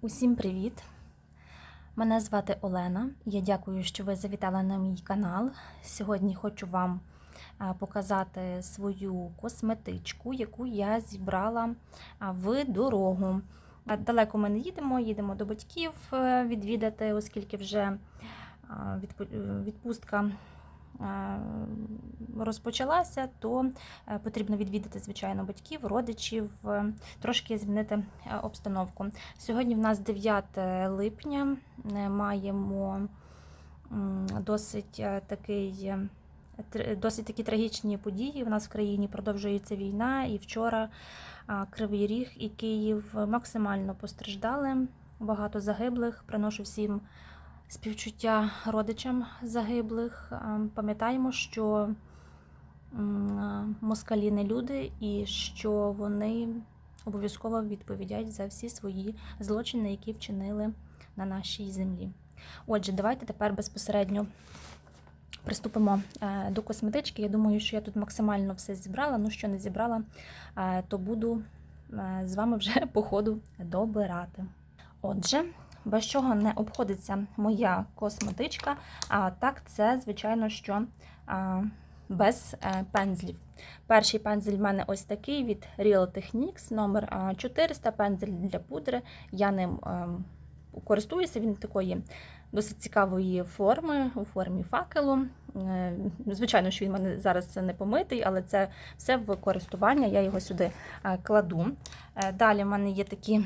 Усім привіт! Мене звати Олена. Я дякую, що ви завітали на мій канал. Сьогодні хочу вам показати свою косметичку, яку я зібрала в дорогу. Далеко ми не їдемо, їдемо до батьків е, відвідати, оскільки вже відпустка розпочалася, то е, потрібно відвідати, звичайно, батьків, родичів, е, трошки змінити е, обстановку. Сьогодні в нас 9 липня. е, Маємо досить е, такий. е, Досить такі трагічні події. У нас в країні продовжується війна, і вчора Кривий Ріг і Київ максимально постраждали. Багато загиблих. Приношу всім співчуття родичам загиблих. Пам'ятаємо, що москалі не люди і що вони обов'язково відповідять за всі свої злочини, які вчинили на нашій землі. Отже, давайте тепер безпосередньо приступимо е, до косметички. Я думаю, що я тут максимально все зібрала. Ну, що не зібрала, е, то буду е, з вами вже по ходу добирати. Отже, без чого не обходиться моя косметичка, а так це, звичайно, що а, без е, пензлів. Перший пензель в мене ось такий від Real Techniques, номер 400 пензель для пудри. Я ним ем, користуюся, він такої досить цікавої форми, у формі факелу. Е, Звичайно, що він мене зараз не помитий, але це все в користування, я його сюди е, кладу. Далі в мене є такі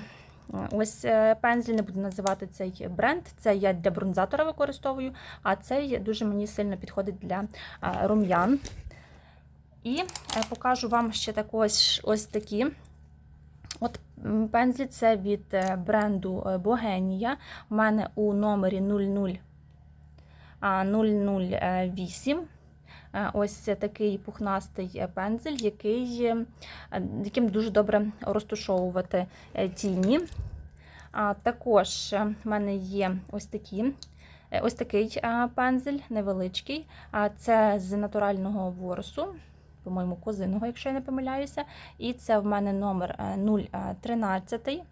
ось е, пензлі, не буду називати цей бренд. Це я для бронзатора використовую, а цей дуже мені сильно підходить для е, рум'ян. І е, покажу вам ще також ось такі. От пензлі це від е, бренду е, Богенія. У мене у номері 00 008. Е, Ось такий пухнастий е, пензель, який, е, яким дуже добре розтушовувати тіні. А також в мене є ось такі. Ось такий пензель невеличкий. Це з натурального ворсу, по-моєму, козиного, якщо я не помиляюся. І це в мене номер е, 013.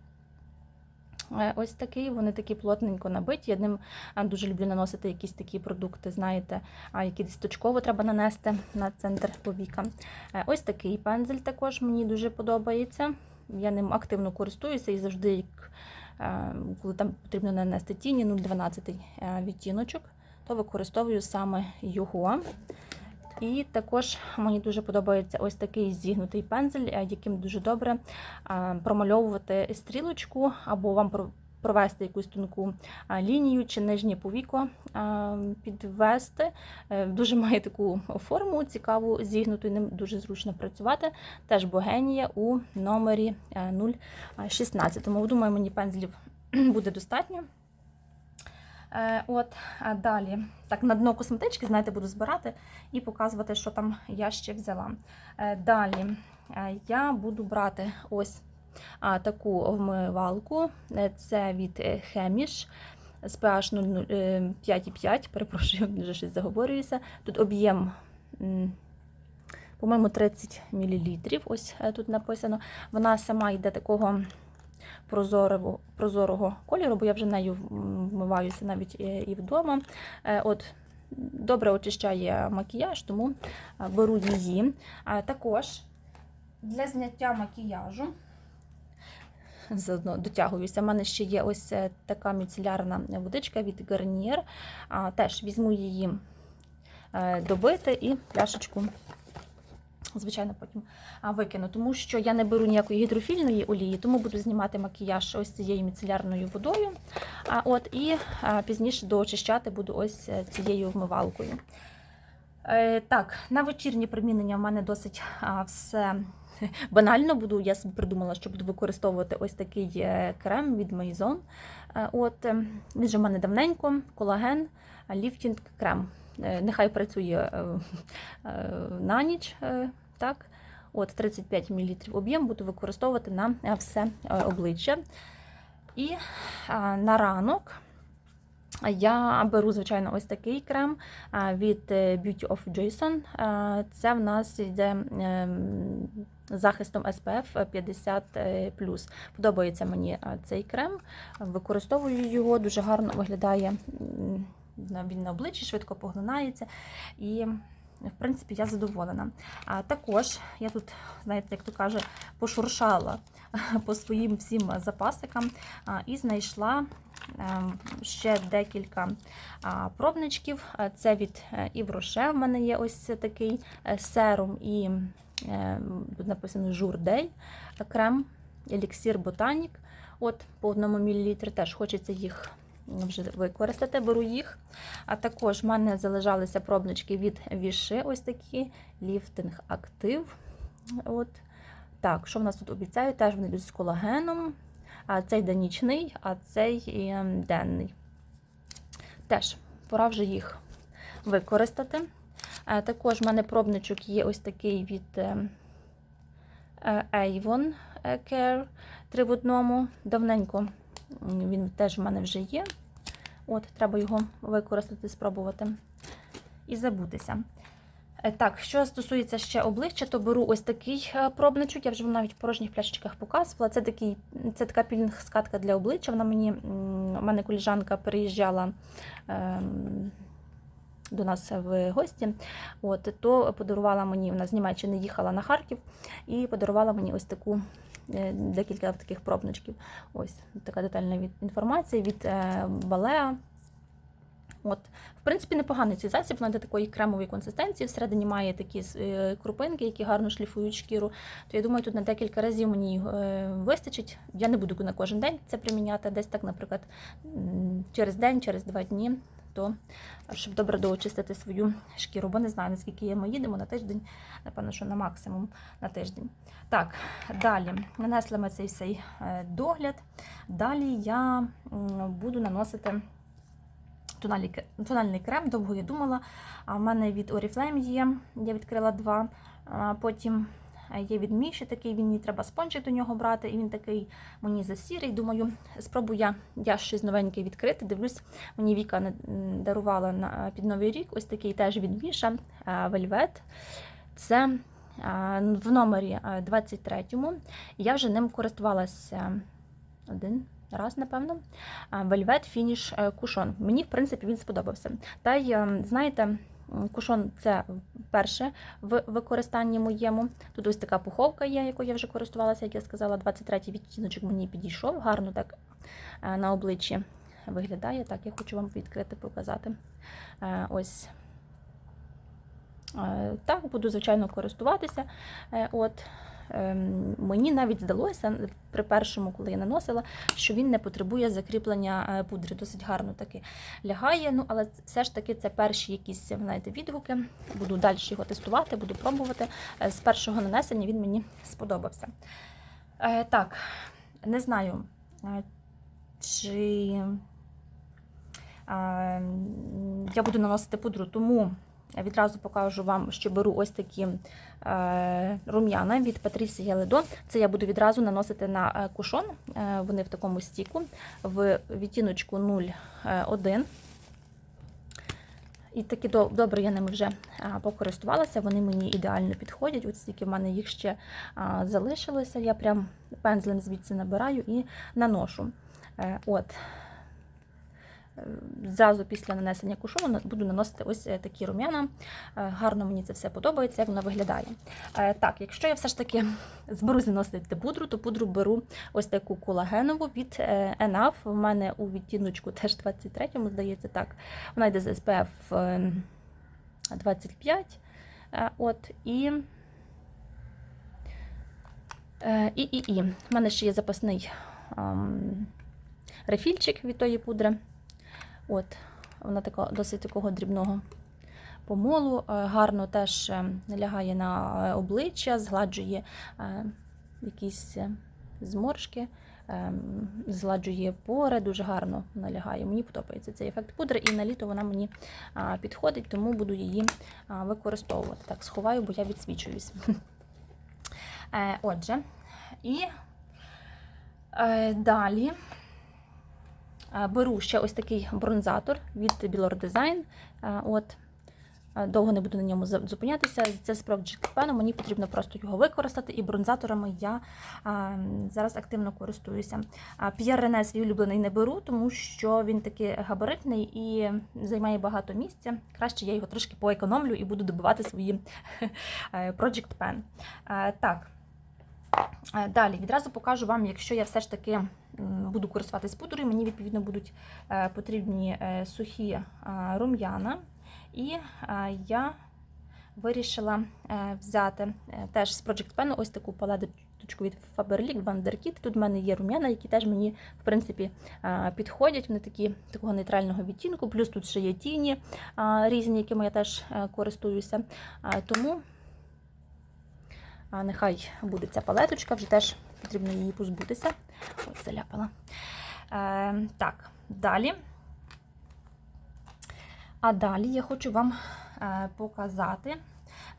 Е, Ось такий, вони такі плотненько набиті. Я ним е, дуже люблю наносити якісь такі продукти, знаєте, які точково треба нанести на центр повіка. Е, Ось такий пензель також мені дуже подобається. Я ним активно користуюся і завжди, коли там потрібно нанести тіні 0,12 е, відтіночок, то використовую саме його. І також мені дуже подобається ось такий зігнутий пензель, е, яким дуже добре е, промальовувати стрілочку, або вам про- провести якусь тонку е, лінію чи нижнє повіко е, підвести. Е, Дуже має таку форму цікаву, зігнуту, і ним дуже зручно працювати. Теж богенія у номері е, 016. Тому думаю, мені пензлів буде достатньо. Е, От, а далі, так, на дно косметички, знаєте, буду збирати і показувати, що там я ще взяла. Е, Далі е, я буду брати ось таку вмивалку. Це від Хеміш з pH 5,5, перепрошую, вже щось заговорююся. Тут об'єм. По-моєму, 30 мл. Ось тут написано. Вона сама йде такого прозорого, прозорого кольору, бо я вже нею вмиваюся навіть е, і вдома. Е, От, добре очищає макіяж, тому е, беру її. Також для зняття макіяжу. Заодно дотягуюся. У мене ще є ось така міцелярна водичка від Garnier. Теж візьму її добити і пляшечку звичайно, потім викину, тому що я не беру ніякої гідрофільної олії, тому буду знімати макіяж ось цією міцелярною водою. От, І пізніше доочищати буду ось е, цією вмивалкою. Е, так, на вечірнє примінення в мене досить все банально буду. Я собі придумала, що буду використовувати ось такий е, крем від Maison. От, е, він же в мене давненько, колаген, ліфтінг крем. Е, Нехай працює е, е, на ніч. Так. От 35 мл об'єм буду використовувати на все обличчя. І на ранок я беру, звичайно, ось такий крем від Beauty of Jason. Це в нас йде захистом SPF 50. Подобається мені цей крем. Використовую його, дуже гарно виглядає. Він на обличчі швидко поглинається. І, в принципі, я задоволена. А також я тут, знаєте, як то каже, пошуршала по своїм всім запасикам і знайшла ем, ще декілька пробничків. Це від е, Yves в мене є ось такий е, серум і е, тут написано Журдей крем, еліксір Ботанік. От по одному мілілітрі теж хочеться їх вже використати, беру їх. А також в мене залишалися пробнички від Віши, ось такі ліфтинг актив. От. Так, що в нас тут обіцяють? Теж вони йдуть з колагеном. А цей йде а цей ем, денний. Теж пора вже їх використати. Е, Також в мене пробничок є ось такий від ем, е, Avon Care 3 в одному. Давненько він теж в мене вже є. От, треба його використати, спробувати і забутися. Е, Так, що стосується ще обличчя, то беру ось такий е, пробничок. Я вже навіть в порожніх пляшечках показувала. Це такий, це така пілінг-скатка для обличчя. Вона мені, у мене коліжанка переїжджала ем, до нас в гості. От, то подарувала мені, вона з Німеччини їхала на Харків і подарувала мені ось таку. Е, Декілька таких пробничків. Ось така детальна інформація від е, Балеа. От, в принципі, непоганий цей засіб, вона до такої кремової консистенції. Всередині має такі е, крупинки, які гарно шліфують шкіру. То я думаю, тут на декілька разів мені е, вистачить. Я не буду на кожен день це приміняти. Десь так, наприклад, через день, через два дні. То щоб добре доочистити свою шкіру, бо не знаю, наскільки ми їдемо на тиждень, напевно, що на максимум на тиждень. Так, далі нанесли ми цей цей догляд. Далі я буду наносити тональний, крем, довго я думала. А в мене від Oriflame є, я відкрила два. Потім е, є від Міші такий, він треба спонжик до нього брати, і він такий мені засірий. Думаю, спробую я, я щось новеньке відкрити. Дивлюсь, мені Віка дарувала на, під Новий рік ось такий теж від Міша е, Velvet. Це е, в номері е, 23-му. Я вже ним користувалася один раз, напевно. Velvet Finish е, Мені, в принципі, він сподобався. Та й, е, знаєте, кушон це перше в використанні моєму. Тут ось така пуховка є, якою я вже користувалася, як я сказала, 23-й відтіночок мені підійшов, гарно так е, на обличчі виглядає. Так, я хочу вам відкрити, показати. Е, Ось. Е, Так, буду, звичайно, користуватися. От. Ем, Мені навіть здалося при першому, коли я наносила, що він не потребує закріплення е, пудри. Досить гарно таки лягає. Ну, але все ж таки це перші якісь знаєте, відгуки. Буду далі його тестувати, буду пробувати. Е, З першого нанесення він мені сподобався. Е, Так, не знаю, чи я буду наносити пудру, тому відразу покажу вам, що беру ось такі е, рум'яна від Patricia Ледо. Це я буду відразу наносити на е, кушон. Е, Вони в такому стіку, в відтіночку 0,1. І такі до- добре я ними вже покористувалася, вони мені ідеально підходять. От стільки в мене їх ще залишилося. Я прям пензлем звідси набираю і наношу. От. Зразу після нанесення кушону буду наносити ось е, такі рум'яна. Е, Гарно мені це все подобається, як воно виглядає. Е, Так, якщо я все ж таки зберусь наносити пудру, то пудру беру ось таку колагенову від ENAF. У мене у відтіночку теж 23-му, здається, так. Вона йде з SPF е, 25. Е, От, і, і, і, і. У мене ще є запасний ем, рефільчик від тої пудри. От, вона така, досить такого дрібного помолу. Е, Гарно теж е, лягає на е, обличчя, згладжує якісь зморшки, згладжує пори, дуже гарно вона лягає. Мені подобається цей ефект пудри, і на літо вона мені підходить, тому буду її використовувати. Так, сховаю, бо я відсвічуюсь. Отже, і далі. Е, Беру ще ось такий бронзатор від Білор Design. Е, От, е, довго не буду на ньому зупинятися. Це Project Pen, мені потрібно просто його використати, і бронзаторами я а, зараз активно користуюся. А П'єр Рене свій улюблений не беру, тому що він такий габаритний і займає багато місця. Краще я його трошки поекономлю і буду добивати свої Project Pen. Е, Так. Е, Далі відразу покажу вам, якщо я все ж таки буду користуватись пудрою, мені відповідно будуть е, потрібні е, сухі рум'яна. І я вирішила взяти теж з Project Pen ось таку палеточку від Faberlic Wonderkid. Тут в мене є рум'яна, які теж мені в принципі підходять. Вони такі такого нейтрального відтінку, плюс тут ще є тіні різні, якими я теж користуюся. Тому а, нехай буде ця палеточка, вже теж потрібно її позбутися. Ось заляпала. Е, так, далі. А далі я хочу вам е, показати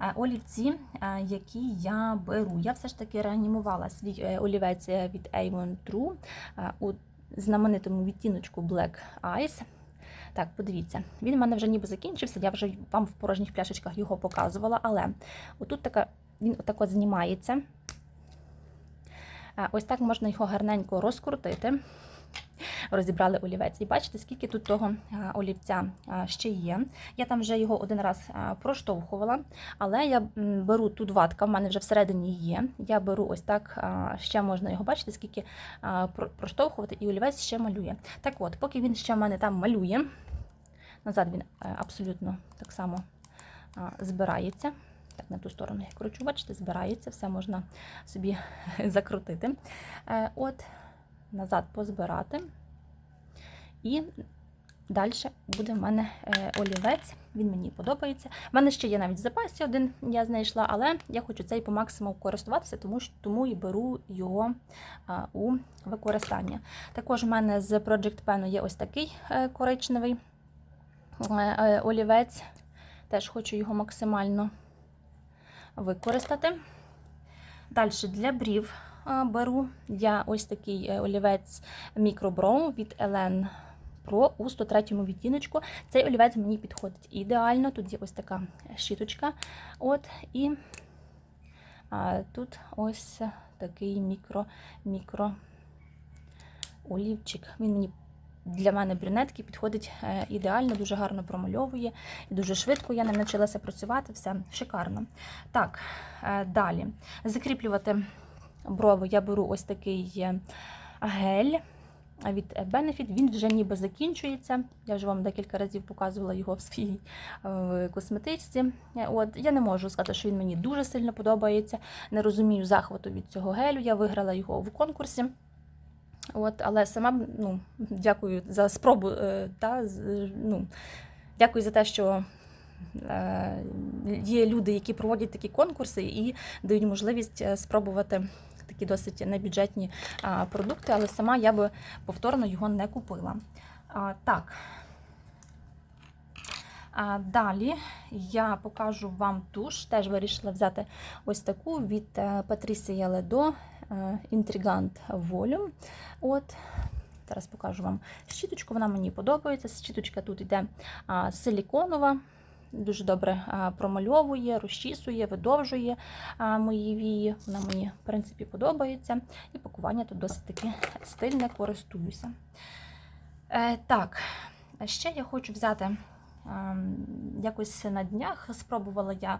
е, олівці, е, які я беру. Я все ж таки реанімувала свій олівець від Avon True у знаменитому відтіночку Black Eyes. Так, подивіться, він в мене вже ніби закінчився, я вже вам в порожніх пляшечках його показувала, але отут така, він отак от знімається. Е, Ось так можна його гарненько розкрутити. Розібрали олівець. І бачите, скільки тут того е, олівця е, ще є. Я там вже його один раз проштовхувала, але я беру тут ватка, в мене вже всередині є. Я беру ось так, ще можна його бачити, скільки проштовхувати, і олівець ще малює. Так от, поки він ще в мене там малює, назад він абсолютно так само збирається. Так, на ту сторону я кручу, бачите, збирається, все можна собі закрутити. Е, От, назад позбирати. І далі буде в мене е, олівець, він мені подобається. У мене ще є навіть в запасі один, я знайшла, але я хочу цей по максимуму користуватися, тому, тому і беру його у використання. Також в мене з Project Pen є ось такий е, коричневий олівець. Теж хочу його максимально використати. Далі для брів беру я ось такий е, олівець Brown від Elen Pro у 103 відтіночку. Цей олівець мені підходить ідеально. Тут є ось така щіточка. От, і тут ось такий мікро, мікро олівчик. Він мені для мене брюнетки підходить е, ідеально, дуже гарно промальовує і дуже швидко я ним навчилася працювати. Все шикарно. Так, е, далі. Закріплювати брови я беру ось такий е, гель від Benefit. Він вже ніби закінчується. Я вже вам декілька разів показувала його в своїй косметичці. От, я не можу сказати, що він мені дуже сильно подобається. Не розумію захвату від цього гелю. Я виграла його в конкурсі. От, але сама ну, дякую за спробу. е, Та, ну, дякую за те, що е, є люди, які проводять такі конкурси і дають можливість е, спробувати такі досить небюджетні продукти, але сама я би повторно його не купила. Так. А, далі я покажу вам туш. Теж вирішила взяти ось таку від е, Patricia Е, Intrigant Volume. От. Зараз покажу вам щіточку, вона мені подобається. Щіточка тут йде силіконова, дуже добре промальовує, розчісує, видовжує мої вії. Вона мені, в принципі, подобається. І пакування тут досить таки стильне, користуюся. Е, так, ще я хочу взяти. Ем, Якось на днях спробувала я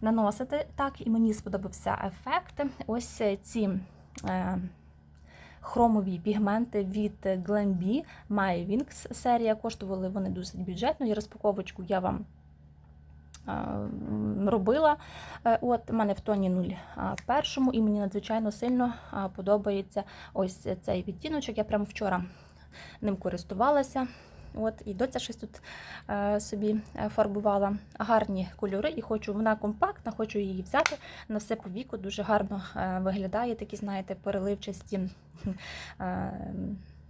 наносити так, і мені сподобався ефект. Ось ці е, хромові пігменти від Glambi My Wings серія. Коштували вони досить бюджетно. І розпаковочку я вам е, робила. Е, От, у мене в тоні 01, і мені надзвичайно сильно подобається ось цей відтіночок. Я прямо вчора ним користувалася. От, і доця щось тут е, собі е, фарбувала. Гарні кольори, і хочу, вона компактна, хочу її взяти на все по віку. Дуже гарно е, виглядає, такі, знаєте, переливчасті. Е,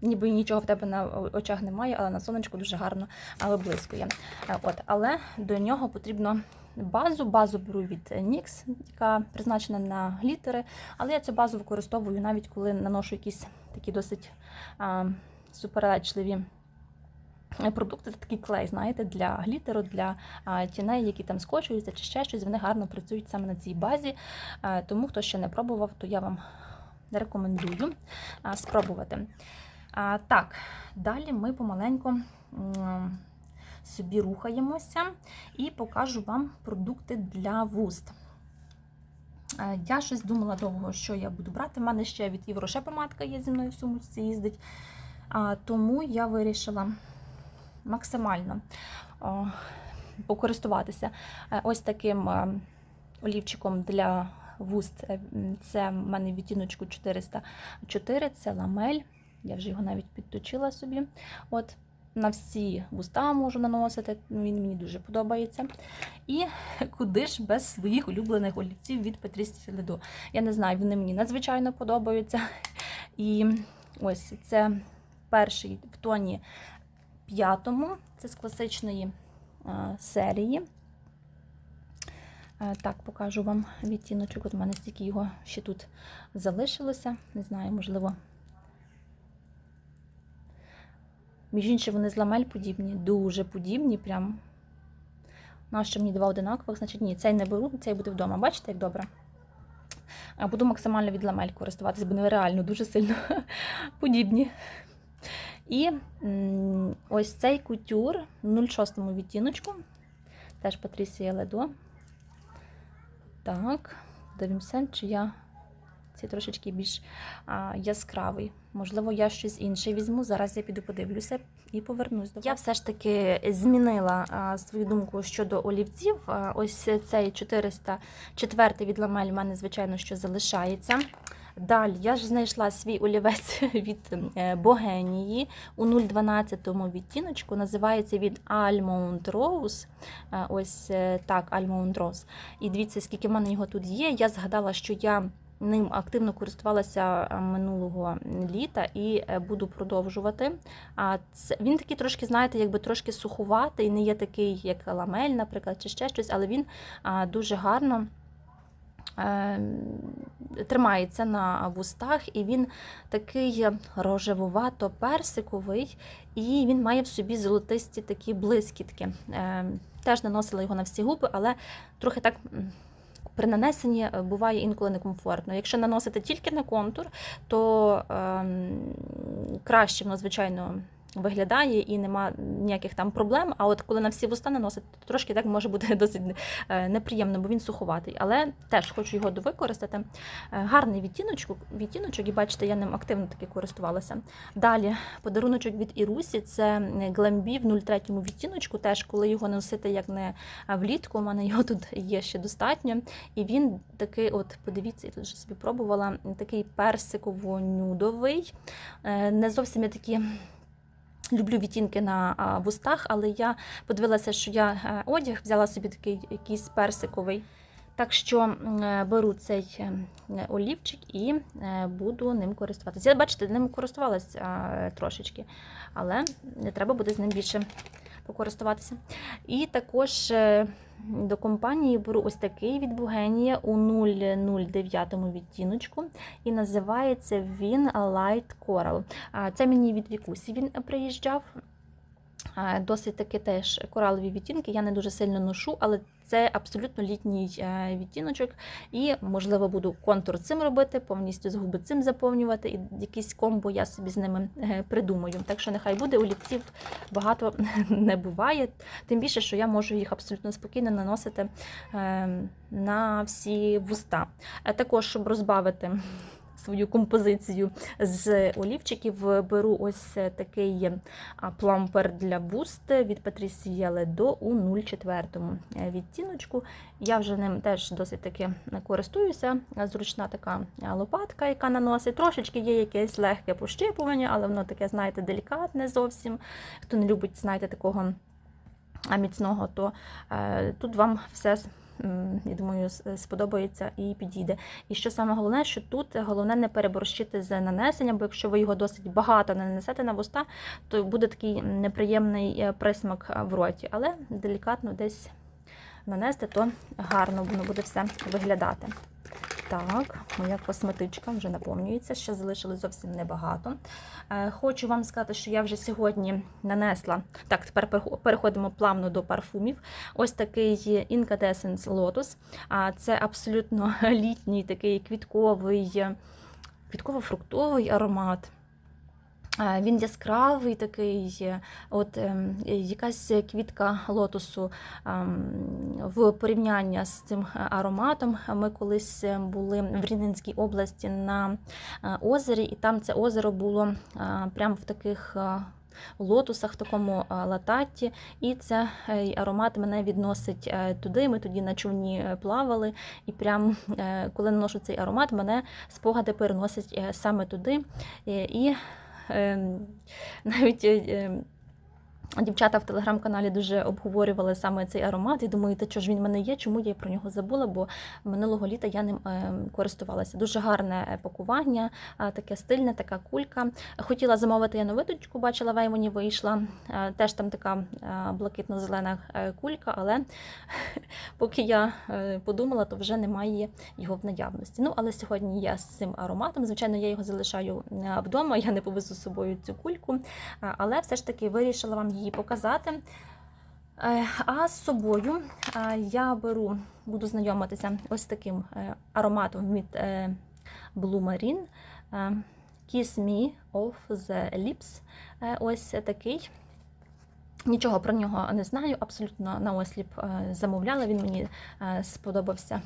ніби нічого в тебе на очах немає, але на сонечку дуже гарно е, виблискує. Е, От, але до нього потрібно базу. Базу беру від NYX, яка призначена на глітери. Але я цю базу використовую навіть коли наношу якісь такі досить а, суперечливі продукти це такий клей, знаєте, для глітеру, для тіней, які там скочуються чи ще щось. Вони гарно працюють саме на цій базі. Тому хто ще не пробував, то я вам рекомендую спробувати. Так, далі ми помаленьку. Собі рухаємося і покажу вам продукти для вуст. Я щось думала довго, що я буду брати. У мене ще від Євроше помадка є зі мною в сумочці їздить. Тому я вирішила максимально о, покористуватися е, ось таким е, олівчиком для вуст. Е, Це в мене відтіночку 404, це ламель. Я вже його навіть підточила собі. От на всі вуста можу наносити, він мені дуже подобається. І куди ж без своїх улюблених олівців від Петрісті Ледо. Я не знаю, вони мені надзвичайно подобаються. І ось це перший в тоні п'ятому, це з класичної е, серії. Е, Так, покажу вам відтіночок. От у мене стільки його ще тут залишилося. Не знаю, можливо. Між іншим, вони з ламель подібні, дуже подібні. Прям. Нащо мені два одинакових? Значить, ні, цей не беру, цей буде вдома. Бачите, як добре? Буду максимально від ламель користуватися, бо вони реально дуже сильно подібні. І ось цей кутюр в 06 відтіночку. Теж Патрісія Ледо. Так, дивимося, чи я цей трошечки більш а, яскравий. Можливо, я щось інше візьму. Зараз я піду подивлюся і повернусь до вас. Я все ж таки змінила а, свою думку щодо олівців. А, ось цей 404 від ламель у мене, звичайно, що залишається. Далі я ж знайшла свій олівець від е, Богенії у 012 відтіночку. Називається він Almond Rose. Е, Ось е, так, Almond Rose. І дивіться, скільки в мене його тут є. Я згадала, що я ним активно користувалася минулого літа і буду продовжувати. А це він такий трошки, знаєте, якби трошки сухуватий, не є такий, як ламель, наприклад, чи ще щось, але він дуже гарно. Е, Тримається на вустах, і він такий рожевувато-персиковий, і він має в собі золотисті такі блискітки. Е, Теж наносила його на всі губи, але трохи так при нанесенні е, буває інколи некомфортно. Якщо наносити тільки на контур, то ем, краще воно, звичайно, виглядає і нема ніяких там проблем. А от коли на всі вуста наносити, то трошки так може бути досить е, неприємно, бо він суховатий. Але теж хочу його довикористати. Е, Гарний відтіночок, відтіночок, і бачите, я ним активно таки користувалася. Далі подаруночок від Ірусі це Глембі в 03 відтіночку. Теж коли його носити як не влітку, у мене його тут є ще достатньо. І він такий, от подивіться, я тут вже собі пробувала, такий персиково-нюдовий. Е, Не зовсім я такі. Люблю відтінки на вустах, але я подивилася, що я е, одяг взяла собі такий якийсь персиковий. Так що е, беру цей е, олівчик і буду ним користуватися. Я, бачите, ним користувалась е, трошечки, але не треба буде з ним більше покористуватися. І також е, до компанії беру ось такий від Бугенія у 009 відтіночку, і називається він Light Coral. Це мені від Вікусі він приїжджав. Досить таки теж коралові відтінки. Я не дуже сильно ношу, але це абсолютно літній е, відтіночок. І, можливо, буду контур цим робити, повністю з губи цим заповнювати, і якийсь комбо я собі з ними е, придумаю. Так що нехай буде, олівців багато не буває. Тим більше, що я можу їх абсолютно спокійно наносити е, на всі вуста. Також, щоб розбавити свою композицію з олівчиків, беру ось такий а, плампер для вуст від Patricia Ledo у 04 відтіночку. Я вже ним теж досить таки користуюся. Зручна така лопатка, яка наносить. Трошечки є якесь легке пощипування, але воно таке, знаєте, делікатне зовсім. Хто не любить, знаєте, такого міцного, то е, тут вам все. Я думаю, сподобається і підійде. І що саме головне, що тут головне не переборщити з нанесенням, бо якщо ви його досить багато не нанесете на вуста, то буде такий неприємний е, присмак е, в роті. Але делікатно десь нанести, то гарно воно буде все виглядати. так, моя косметичка вже наповнюється, ще залишилось зовсім небагато. Е, Хочу вам сказати, що я вже сьогодні нанесла. Так, тепер переходимо плавно до парфумів. Ось такий Incandescence Lotus. Це абсолютно літній такий квітковий, квітково-фруктовий аромат. Він яскравий такий, от ем, якась квітка лотосу ем, в порівняння з цим ароматом. Ми колись е, були в Рівненській області на е, озері, і там це озеро було е, прямо в таких. е, Лотусах в такому лататті, і це е, аромат мене відносить туди. Ми тоді на човні плавали, і прям коли наношу цей аромат, мене спогади переносять саме туди. І Ем, навіть е, ем, дівчата в телеграм-каналі дуже обговорювали саме цей аромат і думаю, та що ж він в мене є, чому я про нього забула, бо минулого літа я ним ем, користувалася. Дуже гарне е, пакування, а, таке стильне, така кулька. Хотіла замовити я новиточку, бачила, в Ейвоні вийшла. Е, Теж там така е, блакитно-зелена е, кулька, але поки я е, подумала, то вже немає його в наявності. Ну, але сьогодні я з цим ароматом. Звичайно, я його залишаю е, вдома, я не повезу з собою цю кульку, е, але все ж таки вирішила вам її показати. Е, А з собою е, я беру, буду знайомитися ось таким е, ароматом від Blue Marine. Kiss Me of the Lips. Ось такий. Нічого про нього не знаю, абсолютно на осліп замовляла. Він мені сподобався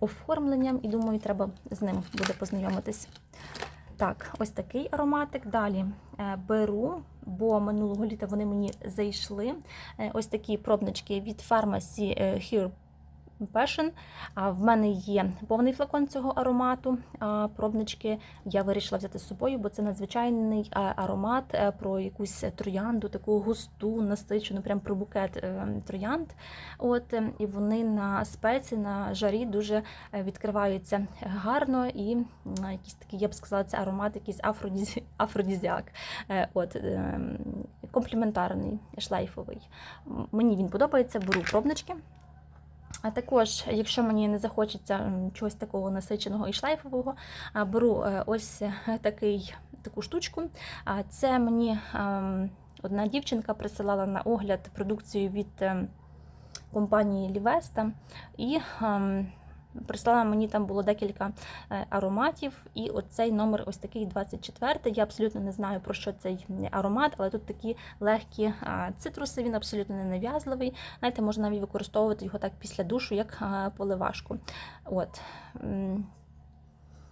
оформленням і думаю, треба з ним буде познайомитись. Так, ось такий ароматик. Далі е, беру, бо минулого літа вони мені зайшли. Е, Ось такі пробнички від Pharmacy е, Here Passion. В мене є повний флакон цього аромату. Пробнички я вирішила взяти з собою, бо це надзвичайний аромат е, про якусь троянду, таку густу, насичену, прям про букет е, троянд. От, е, і вони на спеці, на жарі дуже відкриваються гарно і якийсь такий, я б сказала, це аромат, якийсь афродізі... афродізіак. От, компліментарний, шлейфовий. Мені він подобається, беру пробнички. А також, якщо мені не захочеться чогось такого насиченого і шлейфового, беру е, ось е, такий, таку штучку. Це мені ем, одна дівчинка присилала на огляд продукцію від ем, компанії Лівеста. І ем, прислала мені там було декілька е, ароматів. І оцей номер ось такий 24. Я абсолютно не знаю, про що цей аромат, але тут такі легкі цитруси, він абсолютно не нав'язливий. Знаєте, можна навіть використовувати його так після душу, як поливашку. От.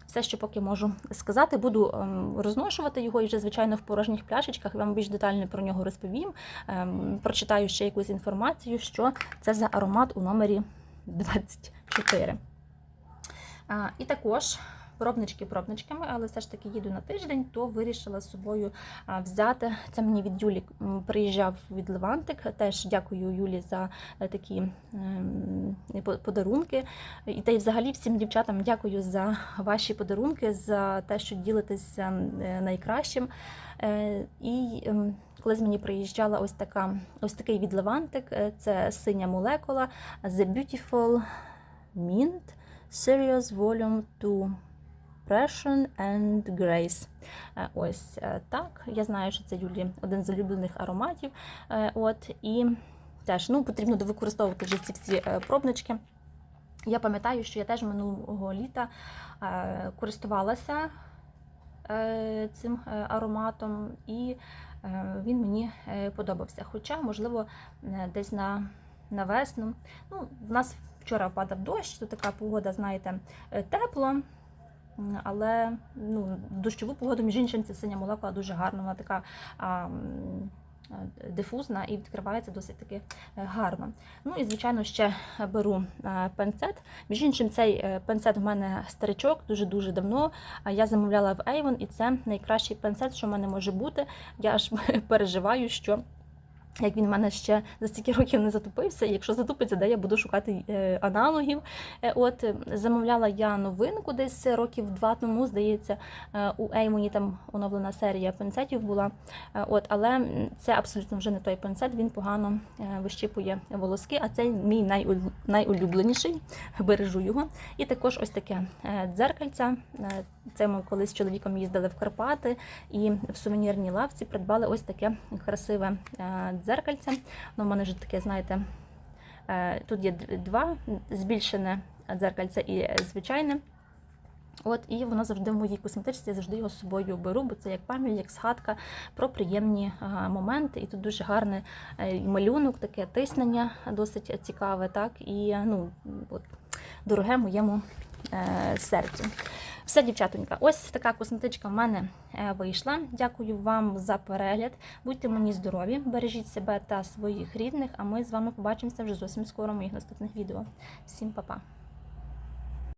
Все, що поки можу сказати, буду ем, розношувати його і вже, звичайно, в порожніх пляшечках. Вам більш детально про нього розповім. Ем, Прочитаю ще якусь інформацію, що це за аромат у номері 24. І також пробнички пробничками, але все ж таки їду на тиждень, то вирішила з собою взяти. Це мені від Юлі приїжджав від Левантик. Теж дякую Юлі за е, такі ем, подарунки. І та й взагалі всім дівчатам дякую за ваші подарунки, за те, що ділитеся е, найкращим. Е, І ем, колись мені приїжджала ось така, ось такий від Левантик. Це синя молекула The Beautiful Mint Serious Volume 2 Passion and Grace. Е, Ось е, так. Я знаю, що це Юлі один з улюблених ароматів. Е, От і теж ну, потрібно довикористовувати вже ці всі пробнички. Я пам'ятаю, що я теж минулого літа користувалася цим ароматом, і він мені подобався. Хоча, можливо, десь на, на весну. Ну, в нас вчора падав дощ, то така погода, знаєте, е, тепло. Але ну, дощову погоду, між іншим, ця синя молекула дуже гарна, вона така а, е, дифузна і відкривається досить таки е, гарно. Ну і, звичайно, ще беру пенцет. Між іншим, цей пенцет в мене старичок дуже-дуже давно. Я замовляла в Avon, і це найкращий пенцет, що в мене може бути. Я аж переживаю, що Як він в мене ще за стільки років не затупився, якщо затупиться, де я буду шукати е, аналогів. Е, От е, замовляла я новинку десь років два тому, здається, у Еймоні там оновлена серія пинцетів була. От, але це абсолютно вже не той пинцет, він погано вищипує волоски, а це мій найулюбленіший, бережу його. І також ось таке дзеркальце. Це ми колись з чоловіком їздили в Карпати і в сувенірній лавці придбали ось таке красиве е, дзеркальце. Воно в мене вже таке, знаєте, е, тут є два збільшене дзеркальце і е, звичайне. От, і воно завжди в моїй косметичці, я завжди його з собою беру, бо це як пам'ять, як згадка про приємні моменти. І тут дуже гарний е, малюнок, таке тиснення досить цікаве, так, і е, ну, от, дороге моєму е, серцю. Все, дівчатонька, ось така косметичка в мене е, вийшла. Дякую вам за перегляд. Будьте мені здорові, бережіть себе та своїх рідних, а ми з вами побачимося вже зовсім скоро в моїх наступних відео. Всім па-па!